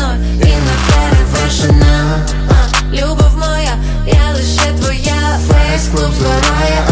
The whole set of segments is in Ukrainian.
і не перевершена. Любов моя, я лише твоя, фейс клуб згорає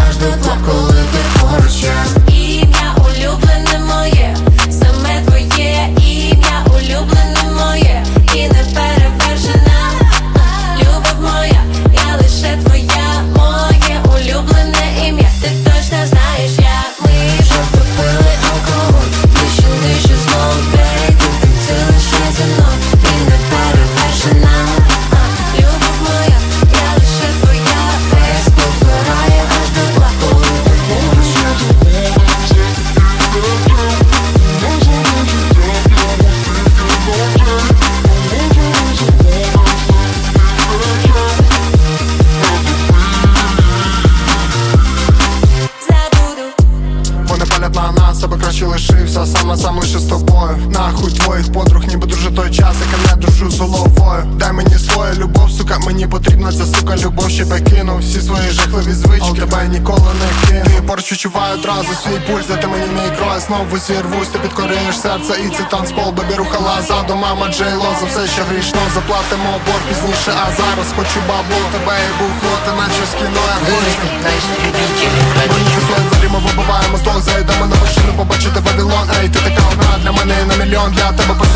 з тобою. Нахуй твоїх подруг, ніби друже той час, як я не дружу з головою. Дай мені своя любов, сука, мені потрібна ця сука любов, щоб я кинув всі свої жахливі звички. Але тебе ніколи не кину Ти поруч відчуваю одразу свій пульс, де ти мені мій крой Знову зірвусь, ти підкорюєш серце і це танцпол Бебі рухала ззаду, мама Джейло. За все, що грішно, заплатимо борг пізніше А зараз хочу бабу, тебе і бухло, ти наче з кіно, я взагалі ми вибиваємо з того Зайдемо на машину, побачити Для тебе